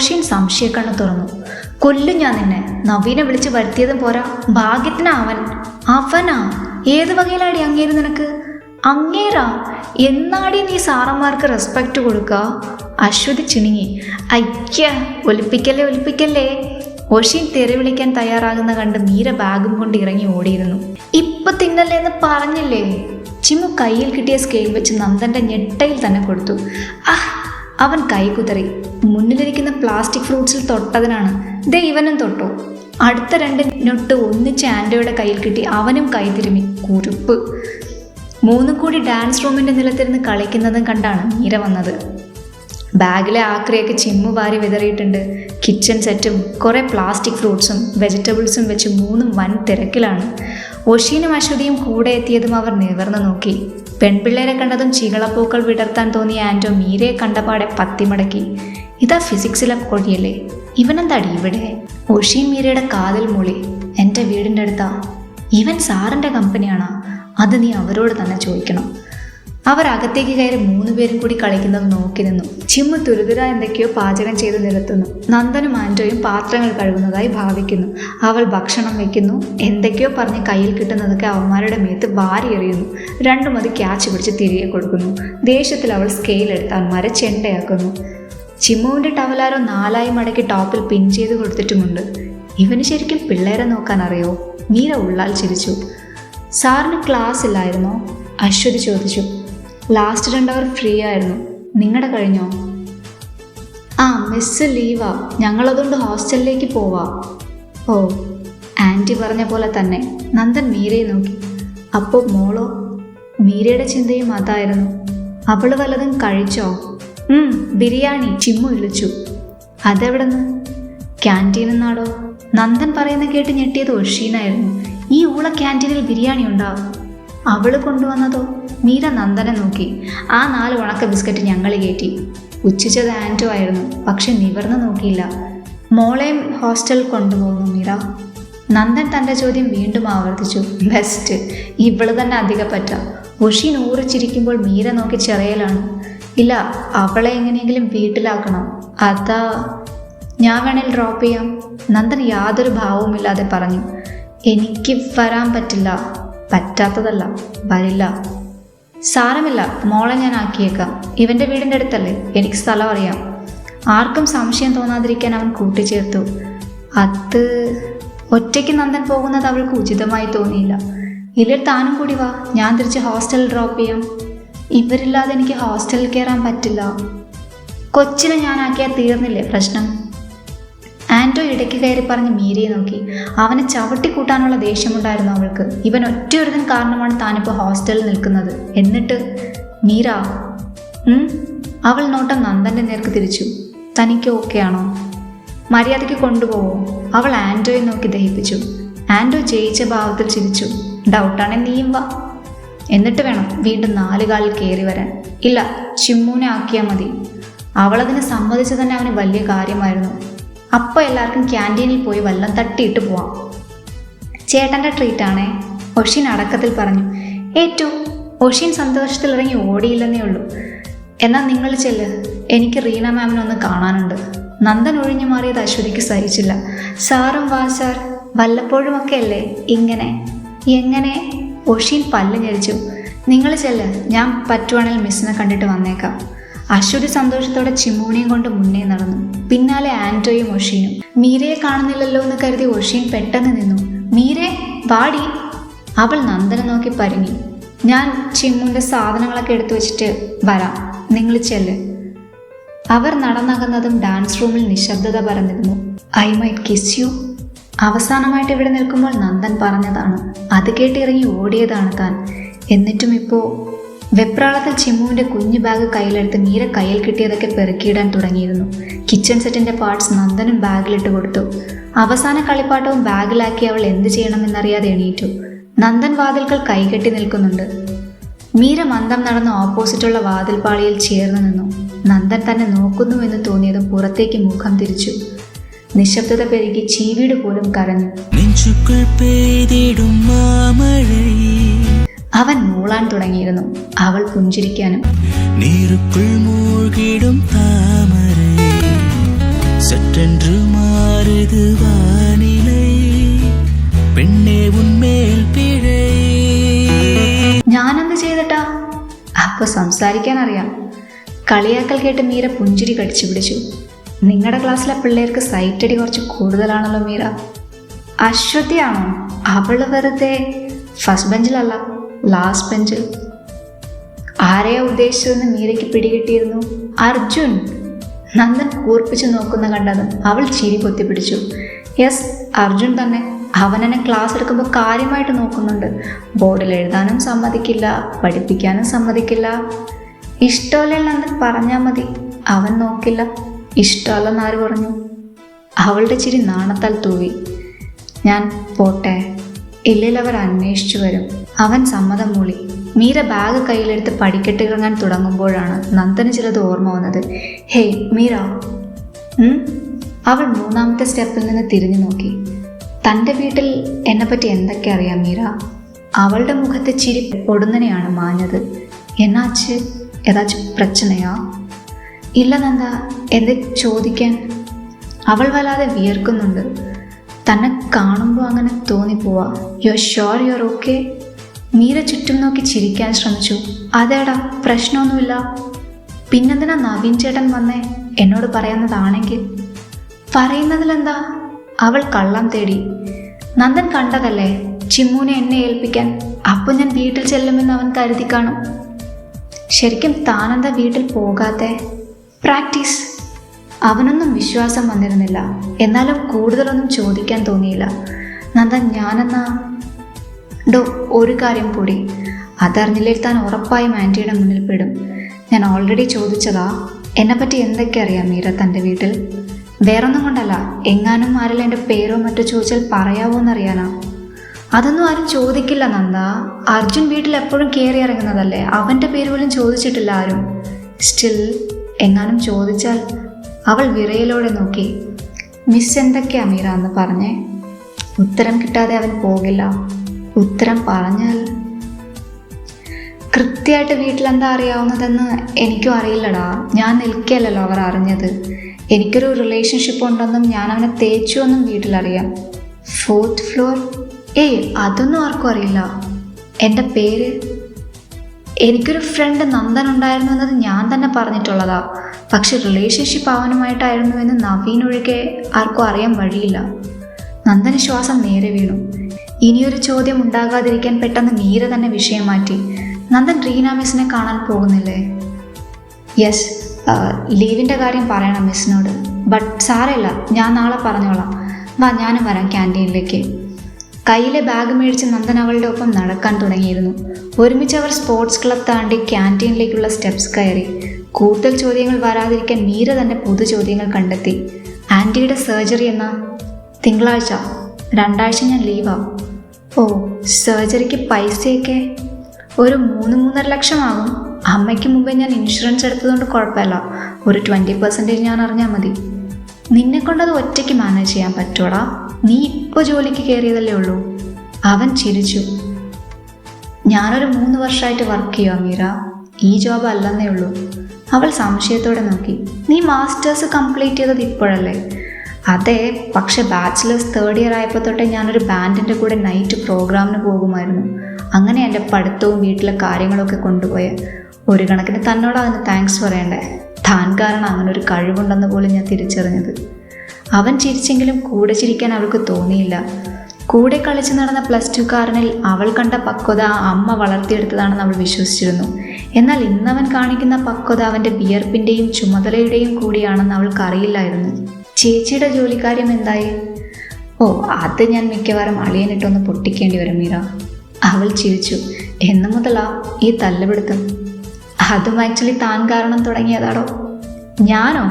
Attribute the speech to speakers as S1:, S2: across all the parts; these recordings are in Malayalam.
S1: ഒഷീൻ സംശയക്കണ്ണ് തുറന്നു. കൊല്ലും ഞാൻ നിന്നെ. നവീനെ വിളിച്ച് വരുത്തിയതും പോരാ. ഭാഗ്യത്തിനാ അവൻ. അവനാ. ഏത് വകയിലാടി അങ്ങേര് നിനക്ക്? അങ്ങേരാ. എന്നാടി നീ സാറന്മാർക്ക് റെസ്പെക്റ്റ് കൊടുക്ക? അശ്വതി ചിണുങ്ങി. ഐക്യ ഒലിപ്പിക്കല്ലേ ഒലിപ്പിക്കല്ലേ? ഒഷീൻ തെറി വിളിക്കാൻ തയ്യാറാകുന്ന കണ്ട് മീര ബാഗും കൊണ്ട് ഇറങ്ങി ഓടിയിരുന്നു. ഇപ്പൊ തിന്നല്ലേ എന്ന് പറഞ്ഞില്ലേ? ചിമു കയ്യിൽ കിട്ടിയ സ്കെയിൽ വെച്ച് നന്ദന്റെ ഞെട്ടയിൽ തന്നെ കൊടുത്തു. ആഹ് അവൻ കൈകുതറി. മുന്നിലിരിക്കുന്ന പ്ലാസ്റ്റിക് ഫ്രൂട്ട്സിൽ തൊട്ടതിനാണ്. ദേ ഇവനും തൊട്ടു. അടുത്ത രണ്ട് നൊട്ട് ഒന്നിച്ച് ആൻഡോയുടെ കയ്യിൽ കിട്ടി. അവനും കൈ തിരുമി കുരുപ്പ്. മൂന്നും കൂടി ഡാൻസ് റൂമിന്റെ നിലത്തിരുന്ന് കളിക്കുന്നതും കണ്ടാണ് മീര വന്നത്. ബാഗിലെ ആക്രിയൊക്കെ ചിമ്മു വാരി വിതറിയിട്ടുണ്ട്. കിച്ചൺ സെറ്റും കുറേ പ്ലാസ്റ്റിക് ഫ്രൂട്ട്സും വെജിറ്റബിൾസും വെച്ച് മൂന്നും വൻ തിരക്കിലാണ്. ഒഷീനും അശ്വതിയും കൂടെ എത്തിയതും അവർ നിവർന്നു നോക്കി. പെൺപിള്ളേരെ കണ്ടതും ചീകളപ്പൂക്കൾ വിടർത്താൻ തോന്നിയ ആന്റോ മീരയെ കണ്ടപാടെ പത്തിമടക്കി. ഇതാ ഫിസിക്സിലെ കോഴിയല്ലേ? ഇവനെന്താടി ഇവിടെ? ഒഷീൻ മീരയുടെ കാതിൽ മൂളി. എന്റെ വീടിന്റെ അടുത്താ. ഇവൻ സാറിന്റെ കമ്പനിയാണ്. അത് നീ അവരോട് തന്നെ ചോദിക്കണം. അവർ അകത്തേക്ക് കയറി മൂന്നുപേരും കൂടി കളിക്കുന്നത് നോക്കി നിന്നു. ചിമ്മു തുരുതുര എന്തൊക്കെയോ പാചകം ചെയ്ത് നിരത്തുന്നു. നന്ദനും ആന്റോയും പാത്രങ്ങൾ കഴുകുന്നതായി ഭാവിക്കുന്നു. അവൾ ഭക്ഷണം വെക്കുന്നു എന്തൊക്കെയോ പറഞ്ഞ് കയ്യിൽ കിട്ടുന്നതൊക്കെ അവന്മാരുടെ മേത്ത് വാരി എറിയുന്നു രണ്ടും അത് ക്യാച്ച് പിടിച്ച് തിരികെ കൊടുക്കുന്നു. ദേഷ്യത്തിൽ അവൾ സ്കെയിൽ എടുത്ത് അവന്മാരെ ചെണ്ടയാക്കുന്നു. ചിമ്മുവിന്റെ ടവലാരോ നാലായി മടക്കി ടോപ്പിൽ പിൻ ചെയ്ത് കൊടുത്തിട്ടുമുണ്ട്. ഇവന് ശരിക്കും പിള്ളേരെ നോക്കാൻ അറിയോ? മീര ഉള്ളാൽ ചിരിച്ചു. സാറിന് ക്ലാസ് ഇല്ലായിരുന്നോ അശ്വതി ചോദിച്ചു. ലാസ്റ്റ് രണ്ടവർ ഫ്രീ ആയിരുന്നു. നിങ്ങളുടെ കഴിഞ്ഞോ? ആ മിസ് ലീവാ ഞങ്ങളതുകൊണ്ട് ഹോസ്റ്റലിലേക്ക് പോവാ. ഓ ആന്റി പറഞ്ഞ പോലെ തന്നെ. നന്ദൻ മീരയെ നോക്കി. അപ്പോൾ മോളോ? മീരയുടെ ചിന്തയും അതായിരുന്നു. അവൾ വല്ലതും കഴിച്ചോ? ബിരിയാണി. ചിമ്മു വിളിച്ചു. അതെവിടെന്ന്? ക്യാന്റീനിൽ നിന്നാടോ? നന്ദൻ പറയുന്ന കേട്ട് ഞെട്ടിയത് ഒഷീനായിരുന്നു. ഈ ഊള ക്യാന്റീനിൽ ബിരിയാണി ഉണ്ടാവും അവൾ കൊണ്ടുവന്നതോ? മീര നന്ദനെ നോക്കി. ആ നാല് ഉണക്ക ബിസ്ക്കറ്റ് ഞങ്ങൾ കയറ്റി. ഉച്ചിച്ചത് ആന്റോ ആയിരുന്നു. പക്ഷെ നിവർന്ന് നോക്കിയില്ല. മോളെയും ഹോസ്റ്റൽ കൊണ്ടുപോകുന്നു മീര. നന്ദൻ തന്റെ ചോദ്യം വീണ്ടും ആവർത്തിച്ചു. ബെസ്റ്റ്. ഇവൾ തന്നെ അധികം പറ്റാം ഉഷി നൂറിച്ചിരിക്കുമ്പോൾ മീര നോക്കി ചെറിയലാണ്. ഇല്ല അവളെ എങ്ങനെയെങ്കിലും വീട്ടിലാക്കണം. അതാ ഞാൻ വേണേൽ ഡ്രോപ്പ് ചെയ്യാം. നന്ദൻ യാതൊരു ഭാവവുമില്ലാതെ പറഞ്ഞു. എനിക്ക് വരാൻ പറ്റില്ല. പറ്റാത്തതല്ല. വരില്ല. സാരമില്ല മോളെ ഞാൻ ആക്കിയേക്കാം. ഇവന്റെ വീടിന്റെ അടുത്തല്ലേ? എനിക്ക് സ്ഥലം അറിയാം. ആർക്കും സംശയം തോന്നാതിരിക്കാൻ അവൻ കൂട്ടിച്ചേർത്തു. അത് ഒറ്റയ്ക്ക് നന്ദൻ പോകുന്നത് അവൾക്ക് ഉചിതമായി തോന്നിയില്ല. ഇല്ലേ താനും കൂടി വാ ഞാൻ തിരിച്ച് ഹോസ്റ്റലിൽ ഡ്രോപ്പ് ചെയ്യാം. ഇവരില്ലാതെ എനിക്ക് ഹോസ്റ്റലിൽ കയറാൻ പറ്റില്ല. കൊച്ചിനെ ഞാനാക്കിയാൽ തീർന്നില്ലേ പ്രശ്നം? ആന്റോ ഇടയ്ക്ക് കയറി പറഞ്ഞ് മീരയെ നോക്കി. അവനെ ചവിട്ടി കൂട്ടാനുള്ള ദേഷ്യമുണ്ടായിരുന്നു അവൾക്ക്. ഇവൻ ഒറ്റയൊരുതൻ കാരണമാണ് താനിപ്പോൾ ഹോസ്റ്റലിൽ നിൽക്കുന്നത്. എന്നിട്ട് മീര? അവൾ നോട്ടം നന്ദന്റെ നേർക്ക് തിരിച്ചു. തനിക്ക് ഓക്കെ ആണോ മര്യാദയ്ക്ക് കൊണ്ടുപോവോ? അവൾ ആന്റോയെ നോക്കി ദഹിപ്പിച്ചു. ആന്റോ ജയിച്ച ഭാവത്തിൽ ചിരിച്ചു. ഡൗട്ടാണെ നീയും വാ. എന്നിട്ട് വേണം വീണ്ടും നാല് കാലിൽ കയറി വരാൻ. ഇല്ല ചിമ്മൂനെ ആക്കിയാൽ മതി. അവളതിന് സമ്മതിച്ചു തന്നെ അവന് വലിയ കാര്യമായിരുന്നു. അപ്പോൾ എല്ലാവർക്കും ക്യാന്റീനിൽ പോയി വല്ലതും തട്ടിയിട്ട് പോവാം. ചേട്ടന്റെ ട്രീറ്റാണേ. ഒഷീൻ അടക്കത്തിൽ പറഞ്ഞു ഏറ്റവും ഒഷീൻ സന്തോഷത്തിൽ ഇറങ്ങി ഓടിയില്ലെന്നേ ഉള്ളൂ. എന്നാൽ നിങ്ങൾ ചെല്ല്. എനിക്ക് റീന മാമിനെ ഒന്ന് കാണാനുണ്ട്. നന്ദൻ ഒഴിഞ്ഞു മാറിയത് അശ്വതിക്ക് സഹിച്ചില്ല. സാറും വാ സാർ. വല്ലപ്പോഴുമൊക്കെ അല്ലേ? ഇങ്ങനെ. എങ്ങനെ? ഒഷീൻ പല്ല് ഞരിച്ചു. നിങ്ങൾ ചെല്ല്. ഞാൻ പറ്റുവാണെങ്കിൽ മിസ്സിനെ കണ്ടിട്ട് വന്നേക്കാം. അശ്വതി സന്തോഷത്തോടെ ചിമ്മൂണിയും കൊണ്ട് മുന്നേ നടന്നു. പിന്നാലെ ആൻഡ്രോയും ഒഷീനും. മീരയെ കാണുന്നില്ലല്ലോ എന്ന് കരുതി ഒഷീൻ പെട്ടെന്ന് നിന്നു. മീരെ വാടി. അവൾ നന്ദനെ നോക്കി പരിങ്ങി. ഞാൻ ചിമ്മുവിന്റെ സാധനങ്ങളൊക്കെ എടുത്തു വെച്ചിട്ട് വരാം. നിങ്ങൾ ചെല്ല്. അവർ നടന്നകന്നതും ഡാൻസ് റൂമിൽ നിശബ്ദത പറഞ്ഞിരുന്നു ഐ മൈറ്റ് കിസ് യു. അവസാനമായിട്ട് ഇവിടെ നിൽക്കുമ്പോൾ നന്ദൻ പറഞ്ഞതാണ്. അത് കേട്ടിറങ്ങി ഓടിയതാണ് താൻ. എന്നിട്ടും ഇപ്പോൾ വെപ്രാളത്തിൽ ചിമ്മുവിന്റെ കുഞ്ഞു ബാഗ് കയ്യിലെടുത്ത് മീര കയ്യിൽ കിട്ടിയതൊക്കെ പെറുക്കിയിടാൻ തുടങ്ങിയിരുന്നു. കിച്ചൺ സെറ്റിന്റെ പാർട്സ് നന്ദനും ബാഗിലിട്ട് കൊടുത്തു. അവസാന കളിപ്പാട്ടവും ബാഗിലാക്കി അവൾ എന്ത് ചെയ്യണമെന്നറിയാതെ എണീറ്റു. നന്ദൻ വാതിൽകൾ കൈകെട്ടി നിൽക്കുന്നുണ്ട്. മീര മന്ദം നടന്ന് ഓപ്പോസിറ്റുള്ള വാതിൽപാളിയിൽ ചേർന്ന് നിന്നു. നന്ദൻ തന്നെ നോക്കുന്നു എന്ന് തോന്നിയതും പുറത്തേക്ക് മുഖം തിരിച്ചു. നിശബ്ദത പെരുകി ചീവീട് പോലും കരഞ്ഞു.
S2: നെഞ്ചുക്കുൾ പെയ്തിടും മാമഴை
S1: അവൻ മൂളാൻ തുടങ്ങിയിരുന്നു അവൾ പുഞ്ചിരിക്കാനും
S2: நீருக்குள் மூழ்கிடும் தாமரை திடீரென்று மாறுது வானிலை பெண்ணே உன்மேல் பிழை
S1: ഞാനെന്ത് ചെയ്തിട്ടാ അപ്പൊ സംസാരിക്കാൻ അറിയാം കളിയാക്കൽ കേട്ട് മീര പുഞ്ചിരി കടിച്ചു പിടിച്ചു നിങ്ങളുടെ ക്ലാസ്സിലെ പിള്ളേർക്ക് സൈറ്റടി കുറച്ച് കൂടുതലാണല്ലോ മീര അശ്വതിയാണോ അവള് വെറുതെ ഫസ്റ്റ് ബെഞ്ചിലല്ല ലാസ്റ്റ് ബെഞ്ചിൽ ആരെയാ ഉദ്ദേശിച്ചതെന്ന് മീരയ്ക്ക് പിടികിട്ടിയിരുന്നു? അർജുൻ. നന്ദൻ കൂർപ്പിച്ചു നോക്കുന്ന കണ്ടതും അവൾ ചിരി പൊത്തിപ്പിടിച്ചു. യെസ് അർജുൻ തന്നെ. അവൻ എന്നെ ക്ലാസ് എടുക്കുമ്പോൾ കാര്യമായിട്ട് നോക്കുന്നുണ്ട്. ബോർഡിൽ എഴുതാനും സമ്മതിക്കില്ല പഠിപ്പിക്കാനും സമ്മതിക്കില്ല. ഇഷ്ടമല്ല നന്ദൻ പറഞ്ഞാൽ മതി. അവൻ നോക്കില്ല. ഇഷ്ടമല്ലെന്ന് ആര് പറഞ്ഞു? അവളുടെ ചിരി നാണത്താൽ തൂവി. ഞാൻ പോട്ടെ. ഇല്ലിൽ അവർ അന്വേഷിച്ചു വരും. അവൻ സമ്മതം മൂളി. മീര ബാഗ് കയ്യിലെടുത്ത് പടിക്കെട്ട് ഇറങ്ങാൻ തുടങ്ങുമ്പോഴാണ് നന്ദന് ചിലത് ഓർമ്മ വന്നത്. ഹേയ് മീര? അവൾ മൂന്നാമത്തെ സ്റ്റെപ്പിൽ നിന്ന് തിരിഞ്ഞു നോക്കി. തന്റെ വീട്ടിൽ എന്നെപ്പറ്റി എന്തൊക്കെ അറിയാം മീര? അവളുടെ മുഖത്തെ ചിരി പൊടുന്നനെയാണ് മാഞ്ഞത്. എന്നാച്ച്? ഏതാച്ച് പ്രശ്നയാ? ഇല്ല നന്ദ. എന്ത് ചോദിക്കാൻ? അവൾ വല്ലാതെ വിയർക്കുന്നുണ്ട്. തന്നെ കാണുമ്പോൾ അങ്ങനെ തോന്നിപ്പോവാ. You sure you are okay Meera ചുറ്റും നോക്കി ചിരിക്കാൻ ശ്രമിച്ചു. അതേടാ പ്രശ്നമൊന്നുമില്ല. പിന്നെന്തിനാ നവീൻ ചേട്ടൻ വന്നേ? എന്നോട് പറയുന്നതാണെങ്കിൽ പറയുന്നതിലെന്താ? അവൾ കള്ളം തേടി. നന്ദൻ കണ്ടതല്ലേ? ചിമ്മൂനെ എന്നെ ഏൽപ്പിക്കാൻ. അപ്പോൾ ഞാൻ വീട്ടിൽ ചെല്ലുമെന്ന് അവൻ കരുതി കാണും. ശരിക്കും താനെന്താ വീട്ടിൽ പോകാത്തെ? പ്രാക്ടീസ്. അവനൊന്നും വിശ്വാസം വന്നിരുന്നില്ല. എന്നാലും കൂടുതലൊന്നും ചോദിക്കാൻ തോന്നിയില്ല. നന്ദൻ ഞാനെന്നാ ഡോ ഒരു കാര്യം കൂടി. അതറിഞ്ഞില്ലേ താൻ ഉറപ്പായും ആന്റിയുടെ മുന്നിൽ പെടും. ഞാൻ ഓൾറെഡി ചോദിച്ചതാ എന്നെപ്പറ്റി എന്തൊക്കെ അറിയാം മീര തന്റെ വീട്ടിൽ? വേറൊന്നും കൊണ്ടല്ല എങ്ങാനും ആരെല്ലാം എന്റെ പേരോ മറ്റോ ചോദിച്ചാൽ പറയാവോ എന്നറിയാനാ? അതൊന്നും ആരും ചോദിക്കില്ല നന്ദ. അർജുൻ വീട്ടിൽ എപ്പോഴും കയറി ഇറങ്ങുന്നതല്ലേ അവന്റെ പേര് പോലും ചോദിച്ചിട്ടില്ല ആരും. സ്റ്റിൽ എങ്ങാനും ചോദിച്ചാൽ അവൾ വിറയലോടെ നോക്കി. മിസ് എന്തൊക്കെയാ മീര? എന്ന് പറഞ്ഞേ. ഉത്തരം കിട്ടാതെ അവൻ പോകില്ല. ഉത്തരം പറഞ്ഞാൽ കൃത്യമായിട്ട് വീട്ടിലെന്താ അറിയാവുന്നതെന്ന് എനിക്കും അറിയില്ലടാ. ഞാൻ നിൽക്കുകയല്ലല്ലോ അവർ അറിഞ്ഞത്. എനിക്കൊരു റിലേഷൻഷിപ്പ് ഉണ്ടെന്നും ഞാൻ അവനെ തേച്ചു എന്നും വീട്ടിലറിയാം. ഫോർത്ത് ഫ്ലോർ ഏയ് അതൊന്നും ആർക്കും അറിയില്ല. എന്റെ പേര്? എനിക്കൊരു ഫ്രണ്ട് നന്ദൻ ഉണ്ടായിരുന്നു എന്നത് ഞാൻ തന്നെ പറഞ്ഞിട്ടുള്ളതാ. പക്ഷെ റിലേഷൻഷിപ്പ് അവനുമായിട്ടായിരുന്നു എന്ന് നവീൻ ഒഴികെ ആർക്കും അറിയാൻ വഴിയില്ല. നന്ദന് ശ്വാസം നേരെ വീണു. ഇനിയൊരു ചോദ്യം ഉണ്ടാകാതിരിക്കാൻ പെട്ടെന്ന് മീര തന്നെ വിഷയം മാറ്റി. നന്ദൻ റീന മിസ്സിനെ കാണാൻ പോകുന്നില്ലേ? യെസ് ലീവിന്റെ കാര്യം പറയണം മിസ്സിനോട്. ബട്ട് സാരമില്ല ഞാൻ നാളെ പറഞ്ഞോളാം. വാ ഞാനും വരാം ക്യാന്റീനിലേക്ക്. കയ്യിലെ ബാഗ് മേടിച്ച് നന്ദൻ അവളുടെ ഒപ്പം നടക്കാൻ തുടങ്ങിയിരുന്നു. ഒരുമിച്ച് അവർ സ്പോർട്സ് ക്ലബ് താണ്ടി ക്യാന്റീനിലേക്കുള്ള സ്റ്റെപ്സ് കയറി. കൂടുതൽ ചോദ്യങ്ങൾ വരാതിരിക്കാൻ മീര തന്നെ പൊതു ചോദ്യങ്ങൾ കണ്ടെത്തി. ആന്റിയുടെ സർജറി എന്നാ തിങ്കളാഴ്ച രണ്ടാഴ്ച ഞാൻ ലീവാ. ഓ സർജറിക്ക് പൈസയൊക്കെ? ഒരു മൂന്ന് മൂന്നര ആകും അമ്മയ്ക്ക് മുമ്പേ ഞാൻ ഇൻഷുറൻസ് എടുത്തതുകൊണ്ട് കുഴപ്പമില്ല. ഒരു ട്വന്റി പെർസെന്റേജ് ഞാൻ അറിഞ്ഞാൽ മതി. നിന്നെ കൊണ്ടത് ഒറ്റയ്ക്ക് മാനേജ് ചെയ്യാൻ പറ്റുമോടാ നീ ഇപ്പോൾ ജോലിക്ക് കയറിയതല്ലേ ഉള്ളൂ. അവൻ ചിരിച്ചു. ഞാനൊരു മൂന്ന് വർഷമായിട്ട് വർക്ക് ചെയ്യുക മീര. ഈ ജോബ് അല്ലെന്നേ ഉള്ളൂ. അവൾ സംശയത്തോടെ നോക്കി. നീ മാസ്റ്റേഴ്സ് കംപ്ലീറ്റ് ചെയ്തത് ഇപ്പോഴല്ലേ? അതെ പക്ഷെ ബാച്ചിലേഴ്സ് തേർഡ് ഇയർ ആയപ്പോൾ തൊട്ടേ ഞാനൊരു ബാൻഡിന്റെ കൂടെ നൈറ്റ് പ്രോഗ്രാമിന് പോകുമായിരുന്നു. അങ്ങനെ എന്റെ പഠിത്തവും വീട്ടിലെ കാര്യങ്ങളൊക്കെ കൊണ്ടുപോയ. ഒരു കണക്കിന് തന്നോട് അതിന് താങ്ക്സ് പറയണ്ടേ. താൻ കാരണം അങ്ങനെ ഒരു കഴിവുണ്ടെന്ന് പോലും ഞാൻ തിരിച്ചറിഞ്ഞത്. അവൻ ചിരിച്ചെങ്കിലും കൂടെ ചിരിക്കാൻ അവൾക്ക് തോന്നിയില്ല. കൂടെ കളിച്ചു നടന്ന പ്ലസ് ടുക്കാരനിൽ അവൾ കണ്ട പക്വത അമ്മ വളർത്തിയെടുത്തതാണെന്ന് അവൾ വിശ്വസിച്ചിരുന്നു. എന്നാൽ ഇന്നവൻ കാണിക്കുന്ന പക്വത അവന്റെ വിയർപ്പിന്റെയും ചുമതലയുടെയും കൂടിയാണെന്ന് അവൾക്ക് അറിയില്ലായിരുന്നു ചേച്ചിയുടെ ജോലിക്കാര്യം എന്തായി? ഓ അത് ഞാൻ മിക്കവാറും അളിയനിട്ടൊന്ന് പൊട്ടിക്കേണ്ടി വരും മീറ അവൾ ചിരിച്ചു. എന്നു മുതലാ ഈ തല്ലുപിടുത്തം അതും ആക്ച്വലി താൻ കാരണം തുടങ്ങിയതാടോ? ഞാനോ?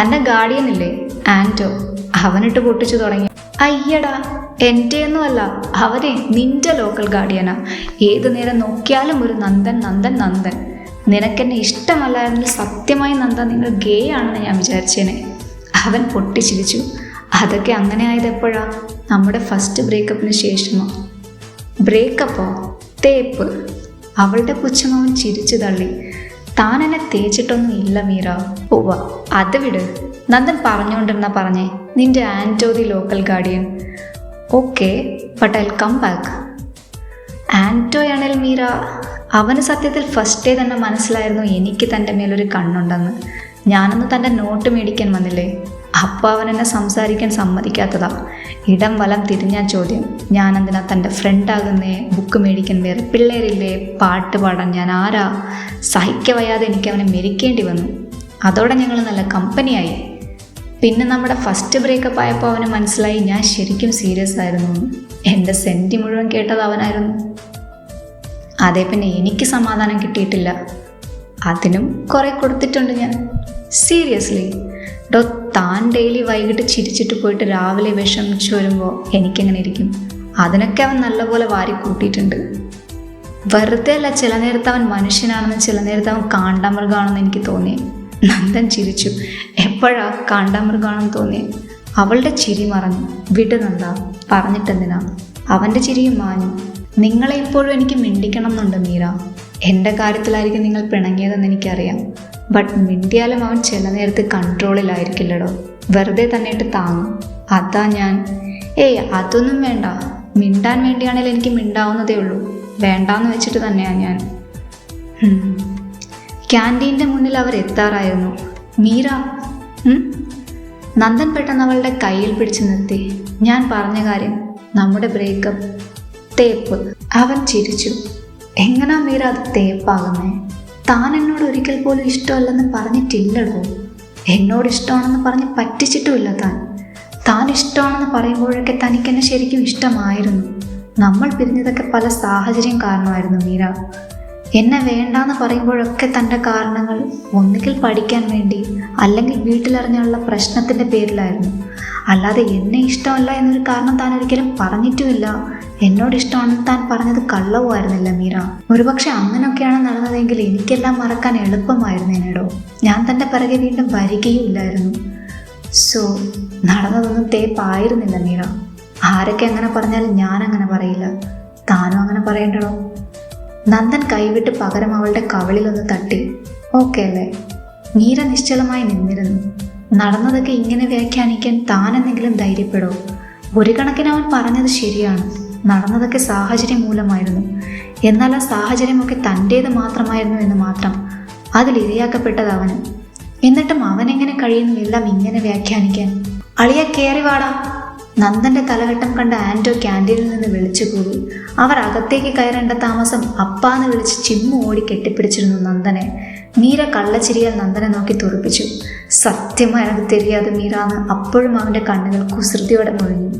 S1: തന്റെ ഗാർഡിയനില്ലേ ആന്റോ അവനിട്ട് പൊട്ടിച്ചു തുടങ്ങി. അയ്യടാ എന്റെ ഒന്നുമല്ല അവനെ നിന്റെ ലോക്കൽ ഗാർഡിയനാ ഏത് നേരം നോക്കിയാലും ഒരു നന്ദൻ നന്ദൻ നന്ദൻ. നിനക്കെന്നെ ഇഷ്ടമല്ലായിരുന്നെങ്കിൽ സത്യമായി നന്ദ നിങ്ങൾ ഗേ ആണെന്ന് ഞാൻ വിചാരിച്ചേനെ. അവൻ പൊട്ടിച്ചിരിച്ചു. അതൊക്കെ അങ്ങനെ ആയത് എപ്പോഴാ നമ്മുടെ ഫസ്റ്റ് ബ്രേക്കപ്പിന് ശേഷമോ? ബ്രേക്കപ്പോ തേപ്പ്. അവളുടെ പുച്ഛം അവൻ ചിരിച്ചു തള്ളി. താൻ എന്നെ തേച്ചിട്ടൊന്നും ഇല്ല മീര. ഉവ അത് വിട്. നന്ദൻ പറഞ്ഞുകൊണ്ടിരുന്ന പറഞ്ഞേ. നിന്റെ Anto the local guardian okay but I come back ആന്റോയാണേൽ Meera അവന് സത്യത്തിൽ ഫസ്റ്റ് ഡേ തന്നെ മനസ്സിലായിരുന്നു എനിക്ക് തന്റെ മേലൊരു കണ്ണുണ്ടെന്ന്. ഞാനന്ന് തന്റെ നോട്ട് മേടിക്കാൻ വന്നില്ലേ? അപ്പോൾ അവൻ എന്നെ സംസാരിക്കാൻ സമ്മതിക്കാത്തതാ. ഇടം വലം തിരിഞ്ഞ ചോദ്യം. ഞാൻ ഞാനെന്തിനാ തന്റെ ഫ്രണ്ടാകുന്നേ ബുക്ക് മേടിക്കാൻ വേറെ പിള്ളേരില്ലേ? പാട്ട് പാടാൻ ഞാൻ ആരാ? സഹിക്ക വയ്യാതെ എനിക്ക് അവനെ മെരിക്കേണ്ടി വന്നു. അതോടെ ഞങ്ങൾ നല്ല കമ്പനിയായി. പിന്നെ നമ്മുടെ ഫസ്റ്റ് ബ്രേക്കപ്പ് ആയപ്പോൾ അവന് മനസ്സിലായി ഞാൻ ശരിക്കും സീരിയസ് ആയിരുന്നു. എന്റെ സെന്റി മുഴുവൻ കേട്ടത് അവനായിരുന്നു. അതേ പിന്നെ എനിക്ക് സമാധാനം കിട്ടിയിട്ടില്ല. അതിനും കുറേ കൊടുത്തിട്ടുണ്ട് ഞാൻ. സീരിയസ്ലി ഡോ താൻ ഡെയിലി വൈകിട്ട് ചിരിച്ചിട്ട് പോയിട്ട് രാവിലെ വിഷമിച്ചു വരുമ്പോൾ എനിക്കെങ്ങനെ ഇരിക്കും? അതിനൊക്കെ അവൻ നല്ലപോലെ വാരി കൂട്ടിയിട്ടുണ്ട്. വെറുതെ അല്ല ചില നേരത്ത് അവൻ മനുഷ്യനാണെന്ന് ചില നേരത്ത് അവൻ കാണ്ടാമൃഗമാണെന്ന് എനിക്ക് തോന്നി നന്ദൻ ചിരിച്ചു. എപ്പോഴാ കാണ്ടാമൃഗമാണെന്ന് തോന്നി അവളുടെ ചിരി മറഞ്ഞു വിട് നന്ദ പറഞ്ഞിട്ടെന്തിനാ? അവന്റെ ചിരിയും മാഞ്ഞു. നിങ്ങളെ ഇപ്പോഴും എനിക്ക് മിണ്ടിക്കണം എന്നുണ്ട് മീര. എന്റെ കാര്യത്തിലായിരിക്കും നിങ്ങൾ പിണങ്ങിയതെന്ന് എനിക്കറിയാം. ബട്ട് മിണ്ടിയാലും അവൻ ചില നേരത്ത് കൺട്രോളിലായിരിക്കില്ലടോ വെറുതെ തന്നെ ഇട്ട് താങ്ങും. അതാ ഞാൻ. ഏയ് അതൊന്നും വേണ്ട. മിണ്ടാൻ വേണ്ടിയാണെങ്കിൽ എനിക്ക് മിണ്ടാവുന്നതേ ഉള്ളൂ. വേണ്ടാന്ന് വെച്ചിട്ട് തന്നെയാണ് ഞാൻ. ക്യാന്റീന്റെ മുന്നിൽ അവർ എത്താറായിരുന്നു. മീര? നന്ദൻ പെട്ടെന്ന് അവളുടെ കയ്യിൽ പിടിച്ചു നിർത്തി. ഞാൻ പറഞ്ഞ കാര്യം നമ്മുടെ ബ്രേക്കപ്പ് തേപ്പ്. അവൻ ചിരിച്ചു. എങ്ങനാ മീര അത് തേപ്പാകുന്നേ? താൻ എന്നോട് ഒരിക്കൽ പോലും ഇഷ്ടമല്ലെന്ന് പറഞ്ഞിട്ടില്ലടോ. എന്നോട് ഇഷ്ടമാണെന്ന് പറഞ്ഞ് പറ്റിച്ചിട്ടുമില്ല താൻ. താൻ ഇഷ്ടമാണെന്ന് പറയുമ്പോഴൊക്കെ തനിക്ക് എന്നെ ശരിക്കും ഇഷ്ടമായിരുന്നു. നമ്മൾ പിരിഞ്ഞതൊക്കെ പല സാഹചര്യം കാരണമായിരുന്നു മീര. എന്നെ വേണ്ടാന്ന് പറയുമ്പോഴൊക്കെ തന്റെ കാരണങ്ങൾ ഒന്നുകിൽ പഠിക്കാൻ വേണ്ടി അല്ലെങ്കിൽ വീട്ടിലറിഞ്ഞുള്ള പ്രശ്നത്തിന്റെ പേരിലായിരുന്നു. അല്ലാതെ എന്നെ ഇഷ്ടമല്ല എന്നൊരു കാരണം താൻ ഒരിക്കലും പറഞ്ഞിട്ടുമില്ല. എന്നോട് ഇഷ്ടമാണെന്ന് താൻ പറഞ്ഞത് കള്ളവുമായിരുന്നില്ല മീര. ഒരുപക്ഷെ അങ്ങനെയൊക്കെയാണ് നടന്നതെങ്കിൽ എനിക്കെല്ലാം മറക്കാൻ എളുപ്പമായിരുന്നേനേടോ ഞാൻ തന്റെ പിറകെ വീണ്ടും വരികയുമില്ലായിരുന്നു സോ നടന്നതൊന്നും തേപ്പായിരുന്നില്ല മീര. ആരൊക്കെ അങ്ങനെ പറഞ്ഞാലും ഞാൻ അങ്ങനെ പറയില്ല. താനും അങ്ങനെ പറയണ്ടടോ? നന്ദൻ കൈവിട്ട് പകരം അവളുടെ കവളിലൊന്ന് തട്ടി. ഓക്കെ അല്ലേ? മീര നിശ്ചലമായി നിന്നിരുന്നു. നടന്നതൊക്കെ ഇങ്ങനെ വ്യാഖ്യാനിക്കാൻ താനെന്നെങ്കിലും ധൈര്യപ്പെടോ ഒരു കണക്കിന് അവൻ പറഞ്ഞത് ശരിയാണ്. നടന്നതൊക്കെ സാഹചര്യം മൂലമായിരുന്നു. എന്നാൽ ആ സാഹചര്യമൊക്കെ തന്റേത് മാത്രമായിരുന്നു എന്ന് മാത്രം അതിലിരയാക്കപ്പെട്ടത് അവന്. എന്നിട്ടും അവൻ എങ്ങനെ കഴിയുന്നു എല്ലാം ഇങ്ങനെ വ്യാഖ്യാനിക്കാൻ? അളിയ കയറി വാടാ. നന്ദന്റെ തലഘട്ടം കണ്ട ആന്റോ ക്യാന്റീനിൽ നിന്ന് വിളിച്ചു കൂടി അവർ അകത്തേക്ക് കയറേണ്ട താമസം അപ്പാന്ന് വിളിച്ച് ചിമ്മു ഓടി കെട്ടിപ്പിടിച്ചിരുന്നു നന്ദനെ. മീര കള്ളച്ചിരിയാൽ നന്ദനെ നോക്കി തുറപ്പിച്ചു. സത്യമായി അത് തെരിയാതെ മീരാന്ന് അപ്പോഴും അവന്റെ കണ്ണുകൾ കുസൃതിയോടെ മുഴങ്ങി.